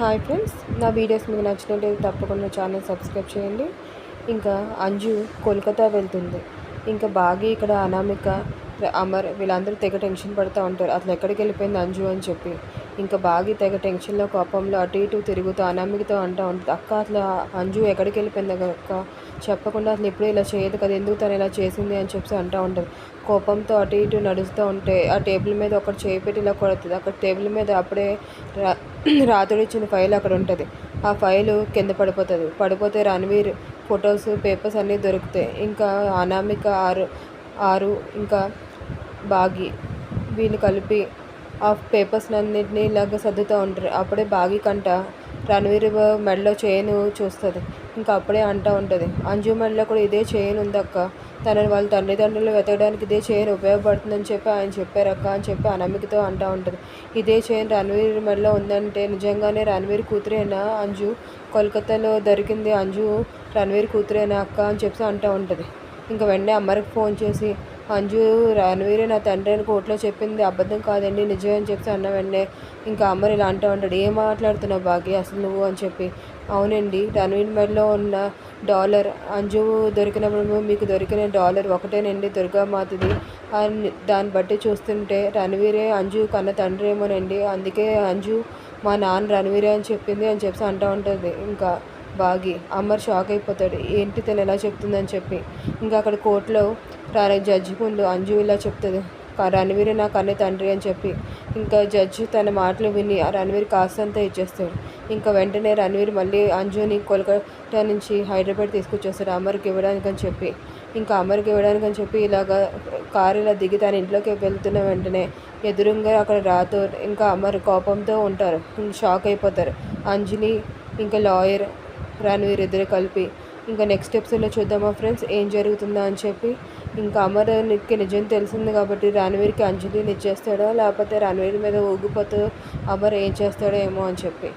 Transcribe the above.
Hi friends నా videos మీకు నచ్చినట్లయితే తప్పకుండా ఛానల్ సబ్స్క్రైబ్ చేయండి. ఇంకా అంజు కోల్కతా వెళ్తుంది. ఇంకా బాగా ఇక్కడ అనామిక అమర్ వీళ్ళందరూ తెగ టెన్షన్ పడుతూ ఉంటారు. అట్లా ఎక్కడికి వెళ్ళిపోయింది అంజు అని చెప్పి. ఇంకా బాగి తెగ టెన్షన్లో కోపంలో అటు ఇటు తిరుగుతూ అనామికతో అంటూ ఉంటుంది. అక్క అట్లా అంజు ఎక్కడికి వెళ్ళిపోయింది? అక్క చెప్పకుండా అసలు ఎప్పుడూ ఇలా చేయదు కదా ఎందుకు తను ఇలా చేసింది అని చెప్పి అంటూ ఉంటుంది. కోపంతో అటు ఇటు నడుస్తూ ఉంటే ఆ టేబుల్ మీద ఒకటి చేయి పెట్టి ఇలా కొడుతుంది. అక్కడ టేబుల్ మీద అప్పుడే రా రాత్రి ఫైల్ అక్కడ ఉంటుంది. ఆ ఫైలు కింద పడిపోతుంది. పడిపోతే రణవీర్ ఫొటోస్ పేపర్స్ అన్నీ దొరుకుతాయి. ఇంకా అనామిక ఆరు ఆరు ఇంకా బాగి వీళ్ళు కలిపి ఆ పేపర్స్ అన్నింటినీ ఇలాగ సర్దుతూ ఉంటారు. అప్పుడే బాగి కంట రణవీర్ మెడలో చైన్ చూస్తుంది. ఇంకా అప్పుడే అంటూ ఉంటుంది. అంజు మెడలో కూడా ఇదే చైన్ ఉందక్క తనని వాళ్ళ తల్లిదండ్రులు వెతకడానికి ఇదే చైన్ ఉపయోగపడుతుందని చెప్పి ఆయన చెప్పారక్క అని చెప్పి అనమికతో అంటూ ఉంటుంది. ఇదే చైన్ రణవీర్ మెడలో ఉందంటే నిజంగానే రణవీర్ కూతురేనా అంజు? కోల్కతాలో దొరికింది అంజు రణవీర్ కూతురేనా అక్క అని చెప్పి అంటూ ఉంటుంది. ఇంకా వెంటనే అమ్మరికి ఫోన్ చేసి అంజు రణవీరే నా తండ్రి అని కోర్టులో చెప్పింది. అబద్ధం కాదండి నిజమే అని చెప్పి అన్న వెంటనే ఇంకా అమ్మరు ఇలా అంటూ ఉంటాడు ఏం మాట్లాడుతున్నావు బాగి అసలు నువ్వు అని చెప్పి. అవునండి రణవీర్ మెడలో ఉన్న డాలర్ అంజు దొరికినప్పుడు మీకు దొరికిన డాలర్ ఒకటేనండి దుర్గామాతది దాన్ని బట్టి చూస్తుంటే రణవీరే అంజు కన్న తండ్రి ఏమోనండి. అందుకే అంజు మా నాన్న రణవీరే అని చెప్పింది అని చెప్పి అంటూ ఉంటుంది. ఇంకా బాగి అమ్మర్ షాక్ అయిపోతాడు. ఏంటి తను ఎలా చెప్తుందని చెప్పి. ఇంకా అక్కడ కోర్టులో జడ్జి ముందు అంజు ఇలా చెప్తుంది. రణవీర్ నా కన్నే తండ్రి అని చెప్పి. ఇంకా జడ్జి తన మాటలు విని ఆ రణవీర్ కాస్తంతా ఇచ్చేస్తాడు. ఇంకా వెంటనే రణవీర్ మళ్ళీ అంజుని కోల్కతా నుంచి హైదరాబాద్ తీసుకొచ్చేస్తాడు అమర్కి ఇవ్వడానికి అని చెప్పి. ఇంకా అమర్కి ఇవ్వడానికి అని చెప్పి ఇలాగ కారు ఇలా దిగి తన ఇంట్లోకి వెళ్తున్న వెంటనే ఎదురుగా అక్కడ రాతో ఇంకా అమర్ కోపంతో ఉంటారు. షాక్ అయిపోతారు. అంజలి ఇంకా లాయర్ రణవీర్ ఇద్దరు కలిపి. ఇంకా నెక్స్ట్ ఎపిసోడ్లో చూద్దామా ఫ్రెండ్స్ ఏం జరుగుతుందా అని చెప్పి. ఇంకా అమర్కి నిజం తెలిసింది కాబట్టి రణవీర్కి అంజలిని ఇచ్చేస్తాడో? లేకపోతే రణవీర్ మీద ఊగిపోతూ అమర్ ఏం చేస్తాడో ఏమో అని చెప్పి.